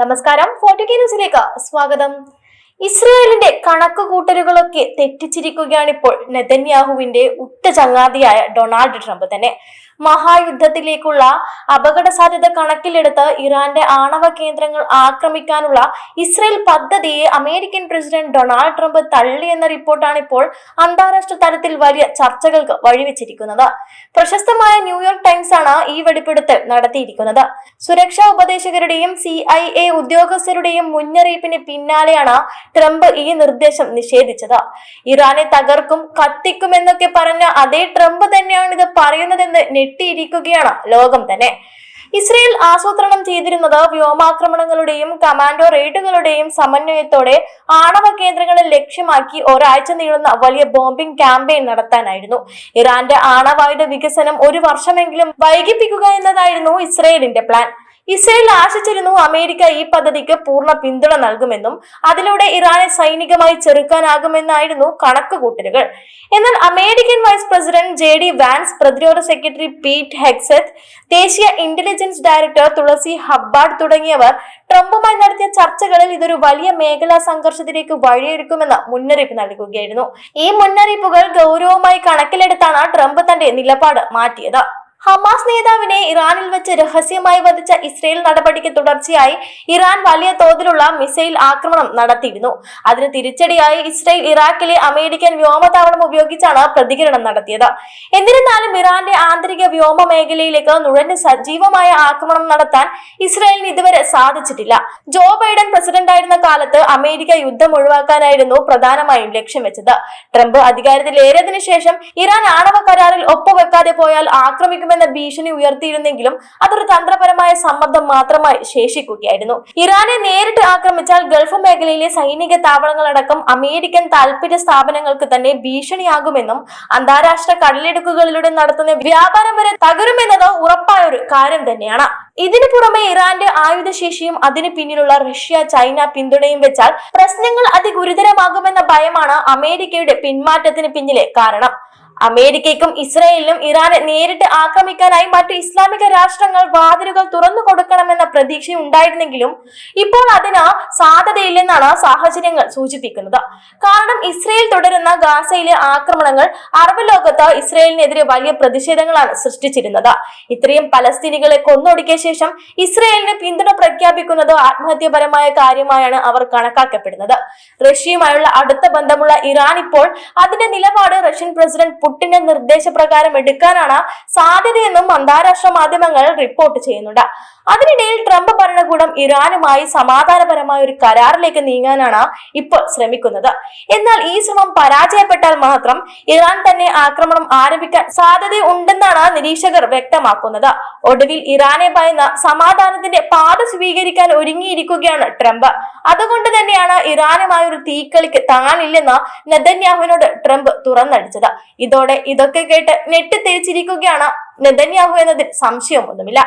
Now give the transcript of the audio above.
നമസ്കാരം. ഫോർട്ടി ന്യൂസിലേക്ക് സ്വാഗതം. ഇസ്രായേലിന്റെ കണക്കുകൂട്ടലുകളൊക്കെ തെറ്റിച്ചിരിക്കുകയാണ് ഇപ്പോൾ നെതന്യാഹുവിന്റെ ഉറ്റ ചങ്ങാതിയായ ഡൊണാൾഡ് ട്രംപ് തന്നെ. മഹായുദ്ധത്തിലേക്കുള്ള അപകട സാധ്യത കണക്കിലെടുത്ത് ഇറാന്റെ ആണവ കേന്ദ്രങ്ങൾ ആക്രമിക്കാനുള്ള ഇസ്രയേൽ പദ്ധതിയെ അമേരിക്കൻ പ്രസിഡന്റ് ഡൊണാൾഡ് ട്രംപ് തള്ളി എന്ന റിപ്പോർട്ടാണ് ഇപ്പോൾ അന്താരാഷ്ട്ര തലത്തിൽ വലിയ ചർച്ചകൾക്ക് വഴിവെച്ചിരിക്കുന്നത്. പ്രശസ്തമായ ന്യൂയോർക്ക് ടൈംസ് ആണ് ഈ വെടിപ്പെടുത്തൽ നടത്തിയിരിക്കുന്നത്. സുരക്ഷാ ഉപദേശകരുടെയും സി ഐ എ ഉദ്യോഗസ്ഥരുടെയും മുന്നറിയിപ്പിന് പിന്നാലെയാണ് ട്രംപ് ഈ നിർദ്ദേശം നിഷേധിച്ചത്. ഇറാനെ തകർക്കും കത്തിക്കും എന്നൊക്കെ പറഞ്ഞ അതേ ട്രംപ് തന്നെയാണ് ഇത് പറയുന്നതെന്ന് ഞെട്ടിയിരിക്കുകയാണ് ലോകം തന്നെ. ഇസ്രയേൽ ആസൂത്രണം ചെയ്തിരുന്നത് വ്യോമാക്രമണങ്ങളുടെയും കമാൻഡോ റെയ്ഡുകളുടെയും സമന്വയത്തോടെ ആണവ കേന്ദ്രങ്ങളെ ലക്ഷ്യമാക്കി ഒരാഴ്ച നീളുന്ന വലിയ ബോംബിംഗ് ക്യാമ്പയിൻ നടത്താനായിരുന്നു. ഇറാന്റെ ആണവായുധ വികസനം ഒരു വർഷമെങ്കിലും വൈകിപ്പിക്കുക എന്നതായിരുന്നു ഇസ്രയേലിന്റെ പ്ലാൻ. ഇസ്രയേൽ ആശിച്ചിരുന്നു അമേരിക്ക ഈ പദ്ധതിക്ക് പൂർണ പിന്തുണ നൽകുമെന്നും അതിലൂടെ ഇറാനെ സൈനികമായി ചെറുക്കാനാകുമെന്നായിരുന്നു കണക്കുകൂട്ടലുകൾ. എന്നാൽ American vice president J D Vance പ്രതിരോധ സെക്രട്ടറി പീറ്റ് ഹെക്സെത്ത് ദേശീയ ഇന്റലിജൻസ് ഡയറക്ടർ തുളസി ഹബ്ബാർഡ് തുടങ്ങിയവർ ട്രംപുമായി നടത്തിയ ചർച്ചകളിൽ ഇതൊരു വലിയ മേഖലാ സംഘർഷത്തിലേക്ക് വഴിയൊരുക്കുമെന്ന് മുന്നറിയിപ്പ് നൽകുകയായിരുന്നു. ഈ മുന്നറിയിപ്പുകൾ ഗൗരവമായി കണക്കിലെടുത്താണ് ട്രംപ് തന്റെ നിലപാട് മാറ്റിയത്. ഹമാസ് നേതാവിനെ ഇറാനിൽ വെച്ച് രഹസ്യമായി വധിച്ച ഇസ്രയേൽ നടപടിക്ക് തുടർച്ചയായി ഇറാൻ വലിയ തോതിലുള്ള മിസൈൽ ആക്രമണം നടത്തിയിരുന്നു. അതിന് തിരിച്ചടിയായി ഇസ്രയേൽ ഇറാഖിലെ അമേരിക്കൻ വ്യോമതാവളം ഉപയോഗിച്ചാണ് പ്രതികരണം നടത്തിയത്. എന്നിരുന്നാലും ഇറാന്റെ ആന്തരിക വ്യോമ മേഖലയിലേക്ക് നുഴഞ്ഞ് സജീവമായ ആക്രമണം നടത്താൻ ഇസ്രയേലിന് ഇതുവരെ സാധിച്ചിട്ടില്ല. ജോ ബൈഡൻ പ്രസിഡന്റായിരുന്ന കാലത്ത് അമേരിക്ക യുദ്ധം ഒഴിവാക്കാനായിരുന്നു പ്രധാനമായും ലക്ഷ്യം വെച്ചത്. ട്രംപ് അധികാരത്തിലേറിയതിനു ശേഷം ഇറാൻ ആണവ കരാറിൽ ഒപ്പുവെക്കാതെ പോയാൽ ആക്രമിക്കും എന്ന ഭീഷണി ഉയർത്തിയിരുന്നെങ്കിലും അതൊരു തന്ത്രപരമായ സമ്മർദ്ദം മാത്രമായി ശേഷിക്കുകയായിരുന്നു. ഇറാനെ നേരിട്ട് ആക്രമിച്ചാൽ ഗൾഫ് മേഖലയിലെ സൈനിക താവളങ്ങളടക്കം അമേരിക്കൻ താൽപര്യ സ്ഥാപനങ്ങൾക്ക് തന്നെ ഭീഷണിയാകുമെന്നും അന്താരാഷ്ട്ര കടലിടുക്കുകളിലൂടെ നടത്തുന്ന വ്യാപാരം വരെ തകരുമെന്നത് ഉറപ്പായ ഒരു കാര്യം തന്നെയാണ്. ഇതിനു പുറമെ ഇറാന്റെ ആയുധശേഷിയും അതിന് പിന്നിലുള്ള റഷ്യ ചൈന പിന്തുണയും വെച്ചാൽ പ്രശ്നങ്ങൾ അതിഗുരുതരമാകുമെന്ന ഭയമാണ് അമേരിക്കയുടെ പിന്മാറ്റത്തിന് പിന്നിലെ കാരണം. അമേരിക്കയ്ക്കും ഇസ്രയേലിനും ഇറാനെ നേരിട്ട് ആക്രമിക്കാനായി മറ്റു ഇസ്ലാമിക രാഷ്ട്രങ്ങൾ വാതിലുകൾ തുറന്നു കൊടുക്കണമെന്ന പ്രതീക്ഷ ഉണ്ടായിരുന്നെങ്കിലും ഇപ്പോൾ അതിന് സാധ്യതയില്ലെന്നാണ് സാഹചര്യങ്ങൾ സൂചിപ്പിക്കുന്നത്. കാരണം ഇസ്രയേൽ തുടരുന്ന ഗാസയിലെ ആക്രമണങ്ങൾ അറബ് ലോകത്ത് ഇസ്രയേലിനെതിരെ വലിയ പ്രതിഷേധങ്ങളാണ് സൃഷ്ടിച്ചിരുന്നത്. ഇത്രയും പലസ്തീനികളെ കൊന്നൊടുക്കിയ ശേഷം ഇസ്രയേലിന് പിന്തുണ പ്രഖ്യാപിക്കുന്നത് ആത്മഹത്യപരമായ കാര്യമായാണ് അവർ കണക്കാക്കപ്പെടുന്നത്. റഷ്യയുമായുള്ള അടുത്ത ബന്ധമുള്ള ഇറാൻ ഇപ്പോൾ അതിന്റെ നിലപാട് റഷ്യൻ പ്രസിഡന്റ് പുട്ടിന്റെ നിർദ്ദേശപ്രകാരം എടുക്കാനാണ് സാധ്യതയെന്നും അന്താരാഷ്ട്ര മാധ്യമങ്ങൾ റിപ്പോർട്ട് ചെയ്യുന്നുണ്ട്. അതിനിടയിൽ ട്രംപ് ഭരണകൂടം ഇറാനുമായി സമാധാനപരമായ ഒരു കരാറിലേക്ക് നീങ്ങാനാണ് ഇപ്പോൾ ശ്രമിക്കുന്നത്. എന്നാൽ ഈ ശ്രമം പരാജയപ്പെട്ടാൽ മാത്രം ഇറാൻ തന്നെ ആക്രമണം ആരംഭിക്കാൻ സാധ്യത ഉണ്ടെന്നാണ് നിരീക്ഷകർ വ്യക്തമാക്കുന്നത്. ഒടുവിൽ ഇറാനെ ഭയന്ന സമാധാനത്തിന്റെ പാത സ്വീകരിക്കാൻ ഒരുങ്ങിയിരിക്കുകയാണ് ട്രംപ്. അതുകൊണ്ട് തന്നെയാണ് ഇറാനുമായി ഒരു തീക്കളിക്ക് താനില്ലെന്ന് നെതന്യാഹുവിനോട് ട്രംപ് തുറന്നടിച്ചത്. ഇതോടെ ഇതൊക്കെ കേട്ട് നെട്ടിത്തിരിച്ചിരിക്കുകയാണ് നെതന്യാഹു എന്നതിൽ സംശയമൊന്നുമില്ല.